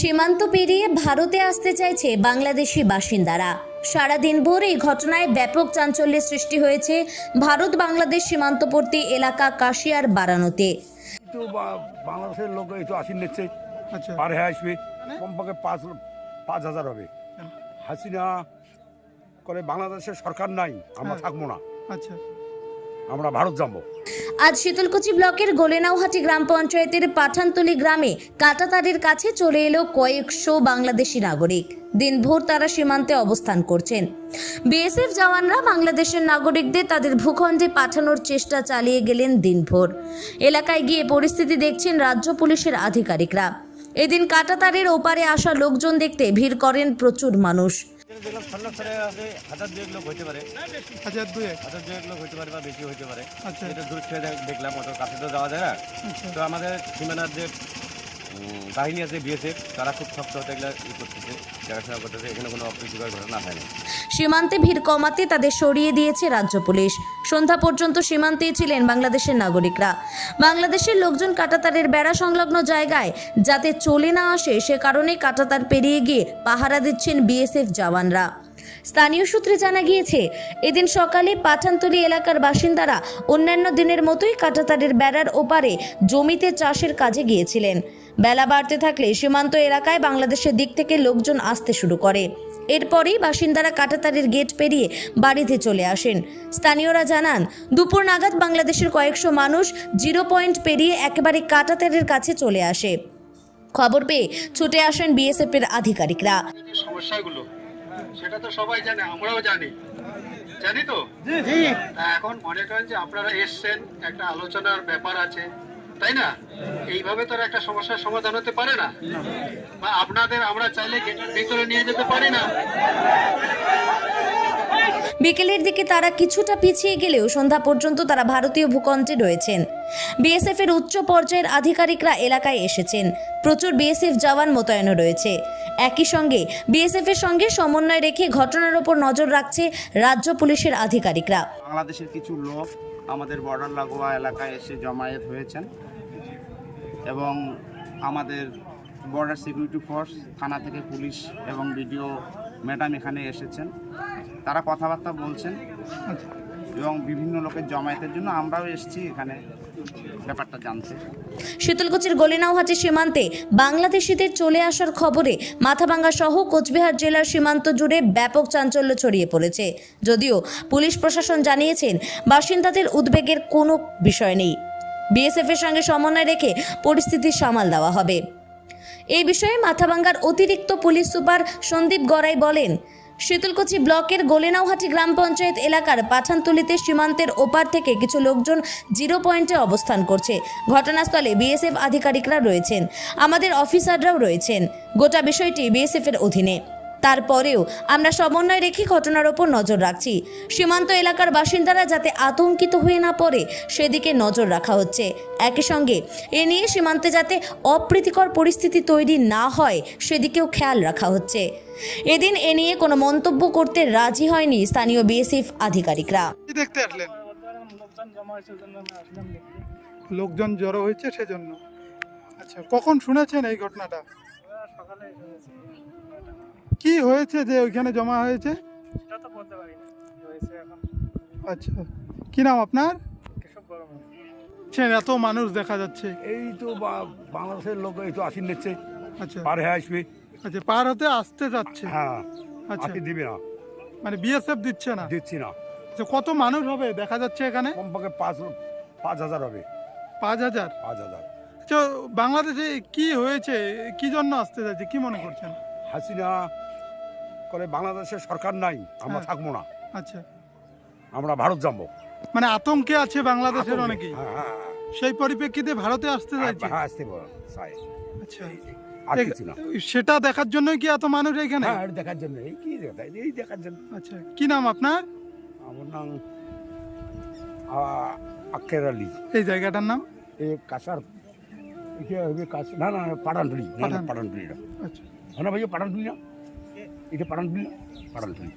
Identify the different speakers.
Speaker 1: সীমান্ত পেরিয়ে ভারতে আসতে চাইছে বাংলাদেশি বাসিন্দারা। সারাদিন ভোর এই ঘটনায় ব্যাপক চাঞ্চল্যের সৃষ্টি হয়েছে ভারত বাংলাদেশ সীমান্তবর্তী এলাকা কাশিয়ার বারানোতে।
Speaker 2: তো বাংলাদেশের লোক এই তো আসি নিচ্ছে
Speaker 3: আচ্ছা।
Speaker 2: পার হয়ে আসবে। কমপক্ষে পাঁচ পাঁচ হাজার হবে। হাসিনা করে বাংলাদেশের সরকার নাই আমরা
Speaker 3: হ্যাঁ।
Speaker 2: থাকব না।
Speaker 3: আচ্ছা।
Speaker 2: আমরা ভারত যাব
Speaker 1: আজ শীতলকুচি ব্লকের গোলেনাউহাটি গ্রাম পঞ্চায়েতের পাঠানতলি গ্রামে কাটাতারের কাছে চলে এলো কয়েকশো বাংলাদেশি নাগরিক। দিনভর তারা সীমান্তে অবস্থান করছেন। বিএসএফ জওয়ানরা বাংলাদেশের নাগরিকদের তাদের ভূখণ্ডে পাঠানোর চেষ্টা চালিয়ে গেলেন দিনভর। এলাকায় গিয়ে পরিস্থিতি দেখছেন রাজ্য পুলিশের আধিকারিকরা। এদিন কাটাতারের ওপারে আসা লোকজন দেখতে ভিড় করেন প্রচুর মানুষ।
Speaker 4: আছে হাজার দুয়েক লোক হইতে পারে।
Speaker 3: হাজার দুয়েক
Speaker 4: হাজার দুয়েক লোক হইতে পারে বা বেশি হইতে পারে।
Speaker 3: আচ্ছা।
Speaker 4: এটা দূর থেকে দেখলাম অত কাছে তো যাওয়া যায় না।
Speaker 3: আচ্ছা।
Speaker 4: তো আমাদের সীমানার যে বাহিনী আছে বিএসএফ, তারা খুব শক্ত হতে এগুলো ই করতেছে, দেখাশোনা করতেছে, এখানে কোনো অপ্রীতিকর ঘটনা হয় না
Speaker 1: সীমান্তে ভিড় কমাতে তাদের সরিয়ে দিয়েছে রাজ্য পুলিশ। সন্ধ্যা পর্যন্ত সীমান্তেই ছিলেন বাংলাদেশের নাগরিকরা। বাংলাদেশের লোকজন কাটাতারের বেড়া সংলগ্ন জায়গায় যাতে চলে না আসে, সে কারণে কাটাতার পেরিয়ে গিয়ে পাহারা দিচ্ছেন বিএসএফ জওয়ানরা। স্থানীয় সূত্রে জানা গিয়েছে, এদিন সকালে পাঠানতলি এলাকার বাসিন্দারা অন্যান্য দিনের মতোই কাটাতারের বেড়ার ওপারে জমিতে চাষের কাজে গিয়েছিলেন। বেলা বাড়তে থাকলে সীমান্ত এলাকায় বাংলাদেশের দিক থেকে লোকজন আসতে শুরু করে। এরপরেই বাসিন্দারা কাটাতারের গেট পেরিয়ে বাড়িতে চলে আসেন। স্থানীয়রা জানান, দুপুর নাগাদ বাংলাদেশের কয়েকশো মানুষ জিরো পয়েন্ট পেরিয়ে একেবারে কাটাতারের কাছে চলে আসে। খবর পেয়ে ছুটে আসেন বিএসএফ এর আধিকারিকরা
Speaker 5: সমস্যাগুলো সেটা তো সবাই জানে আমরাও জানি। জানি তো? এখন মনে করেন যে আপনারা এসছেন একটা আলোচনার ব্যাপার আছে তাই না? এইভাবে তো একটা সমস্যার সমাধান হতে পারে না। বা আপনাদের আমরা চাইলে গেটের ভিতরে নিয়ে যেতে পারি না।
Speaker 1: বিকেলের দিকে তারা কিছুটা পিছিয়ে গেলেও সন্ধ্যা পর্যন্ত তারা ভারতীয় ভূখণ্ডে রয়েছেন। বিএসএফ এর উচ্চ পর্যায়ের আধিকারিকরা এলাকায় এসেছেন। প্রচুর বিএসএফ জওয়ান মোতায়েন রয়েছে। একই সঙ্গে বিএসএফ এর সঙ্গে সমন্বয় রেখে ঘটনার ওপর নজর রাখছে রাজ্য পুলিশের আধিকারিকরা।
Speaker 6: বাংলাদেশের কিছু লোক আমাদের বর্ডার লাগোয়া এলাকায় এসে জমায়েত হয়েছেন এবং আমাদের বর্ডার সিকিউরিটি ফোর্স, থানা থেকে পুলিশ এবং বিডিও ম্যাডাম এখানে এসেছেন। তারা কথাবার্তা বলছেন এবং বিভিন্ন লোকের জমায়েতের জন্য আমরাও এসেছি এখানে।
Speaker 1: শীতলকুচির গলিনাউহাটি সীমান্তে বাংলাদেশিদের চলে আসার খবরে মাথাভাঙ্গা সহ কোচবিহার জেলার সীমান্ত জুড়ে ব্যাপক চাঞ্চল্য ছড়িয়ে পড়েছে। যদিও পুলিশ প্রশাসন জানিয়েছেন, বাসিন্দাদের উদ্বেগের কোনো বিষয় নেই। বিএসএফ এর সঙ্গে সমন্বয় রেখে পরিস্থিতি সামাল দেওয়া হবে। এই বিষয়ে মাথাভাঙ্গার অতিরিক্ত পুলিশ সুপার সন্দীপ গড়াই বলেন শীতলকুচি ব্লকের গোলেনাওহাটি গ্রাম পঞ্চায়েত এলাকার পাঠানতুলিতে সীমান্তের ওপার থেকে কিছু লোকজন জিরো পয়েন্টে অবস্থান করছে। ঘটনাস্থলে বিএসএফ আধিকারিকরা রয়েছেন। আমাদের অফিসাররাও রয়েছেন। গোটা বিষয়টি বিএসএফের অধীনে। তারপরেও আমরা সমন্বয় রেখে ঘটনার ওপর নজর রাখছি। সীমান্ত এলাকার বাসিন্দারা যাতে আতঙ্কিত হয়ে না পড়ে সেদিকে নজর রাখা হচ্ছে। একই সঙ্গে এ নিয়ে সীমান্তে যাতে অপ্রীতিকর পরিস্থিতি তৈরি না হয় সেদিকেও খেয়াল রাখা হচ্ছে। এদিন এ নিয়ে কোনো মন্তব্য করতে রাজি হয়নি স্থানীয় বিএসএফ আধিকারিকরা।
Speaker 3: দেখতে আসলেন? লোকজন জড়ো হয়েছে সেজন্য। আচ্ছা কখন শুনেছেন এই ঘটনাটা? কি হয়েছে যে ওইখানে জমা হয়েছে? আচ্ছা। কি নাম আপনার? এত মানুষ দেখা যাচ্ছে।
Speaker 2: এই তো বা- বাংলাদেশের লোক এই তো আসি নিচ্ছে
Speaker 3: আচ্ছা।
Speaker 2: পার হয়ে আসবে।
Speaker 3: আচ্ছা পার হতে আসতে যাচ্ছে।
Speaker 2: হ্যাঁ।
Speaker 3: আচ্ছা।
Speaker 2: আসি দিবে না।
Speaker 3: মানে বিএসএফ দিচ্ছে না?
Speaker 2: দিচ্ছি না।
Speaker 3: আচ্ছা, কত মানুষ হবে দেখা যাচ্ছে এখানে?
Speaker 2: কমপক্ষে পাঁচ পাঁচ হাজার হবে।
Speaker 3: পাঁচ হাজার?
Speaker 2: পাঁচ হাজার।
Speaker 3: আচ্ছা বাংলাদেশে কি হয়েছে? কি জন্য আসতে যাচ্ছে? কি মনে করছেন?
Speaker 2: হাসিনা করে বাংলাদেশের সরকার নাই আমরা
Speaker 3: হ্যাঁ।
Speaker 2: থাকব না।
Speaker 3: আচ্ছা।
Speaker 2: আমরা ভারত যাব।
Speaker 3: মানে আতঙ্কে আছে বাংলাদেশের অনেকেই।
Speaker 2: হ্যাঁ হ্যাঁ
Speaker 3: সেই পরিপ্রেক্ষিতে ভারতে আসতে চাইছে।
Speaker 2: হ্যাঁ আসতে চাই।
Speaker 3: আচ্ছা।
Speaker 2: আর
Speaker 3: এ-
Speaker 2: কিছু না।
Speaker 3: সেটা দেখার জন্যই কি এত মানুষ এখানে?
Speaker 2: হ্যাঁ দেখার জন্য। এই কি এই দেখার জন্য।
Speaker 3: আচ্ছা কি নাম আপনার?
Speaker 2: আমার নাম আক্কের আলী।
Speaker 3: এই জায়গাটার নাম?
Speaker 2: এই কাসার এটা হবে কাছ না না পাঠানটুলি না।
Speaker 3: আচ্ছা।
Speaker 2: হ্যাঁ না ভাইয়া পাঠানটুলি না এটা পাঠানটুলি না পাঠানটুলি